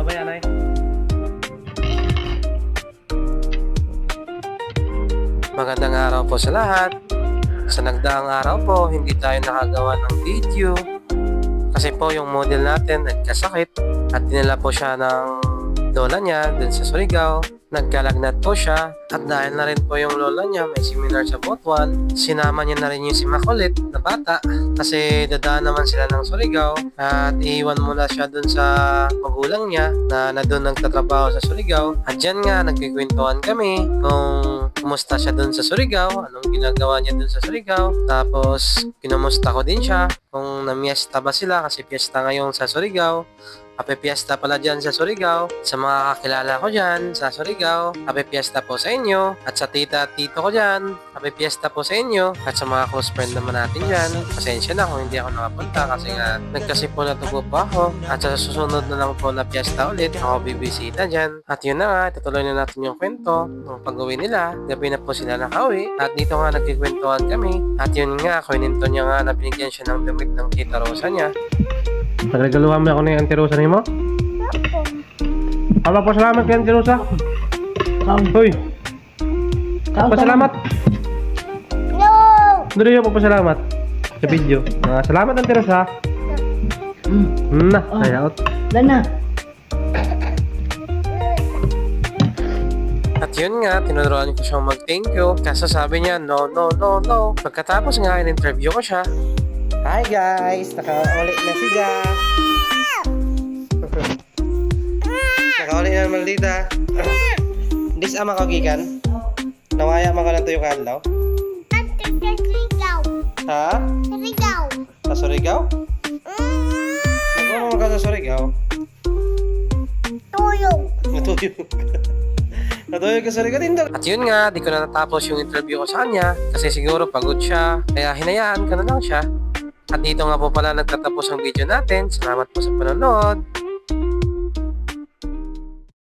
Bye-bye, Anay. Magandang araw po sa lahat. Sa nagdaang araw po, hindi tayo nakagawa ng video. Kasi po yung model natin nagkasakit at dinala po siya ng lola niya dun sa Surigao. Nagkalagnat po siya. At dahil na rin po yung lola niya may seminar sa Botwan, sinama niya na rin yung si Makulit na bata. Kasi dadaan naman sila ng Surigao at iiwan muna siya dun sa magulang niya na na doon nagtatrabaho sa Surigao. At dyan nga nagkikwentuhan kami kung kumusta siya dun sa Surigao, anong ginagawa niya dun sa Surigao. Tapos kinumusta ko din siya kung namiesta ba sila kasi piyesta ngayon sa Surigao Happy Fiesta pala dyan sa Surigao. Sa mga kakilala ko dyan sa Surigao, Happy Fiesta po sa inyo. At sa tita at tito ko dyan, Happy Fiesta po sa inyo. At sa mga close friend naman natin dyan, pasensya na kung hindi ako nakapunta kasi nga nagkasipo na tubo po ako. At sa susunod na lang po na fiesta ulit, ako bibisita dyan. At yun na nga, tutuloy na natin yung kwento ng pag-uwi nila. Gabi na po sila nakauwi. At dito nga nagkikwentuhan kami. At yun nga, kwininto niya nga na binigyan siya ng damit ng tita Rosa niya. Nagregaluhan mo ako ni Auntie Rosa mo? Apa po salamat kay Auntie Rosa? Hoy, pasalamat. No! Dali po pasalamat sa video. Ah, salamat Auntie Rosa. Mm. Na, Oh. kaya out. Lana. At yun nga, tinuruan ko siyang mag-thank you. Kaso sabi niya, no, no, no, no. Pagkatapos nga, in-interview ko siya. Hi guys! Nakauli na si Ga. Naman dita. Dis ama ko gikan. Nawaya man ka lang tuyo kadlaw. Ha? Surigao. Sa Surigao? Nagano man ka sa Surigao? tuyong. Natuyog. Natuyog ka sa Surigao din. At yun nga, di ko na natapos yung interview ko sa kanya kasi siguro pagod siya. Kaya hinayaan ko na lang siya. At dito nga po pala nagtatapos ang video natin. Salamat po sa panonood.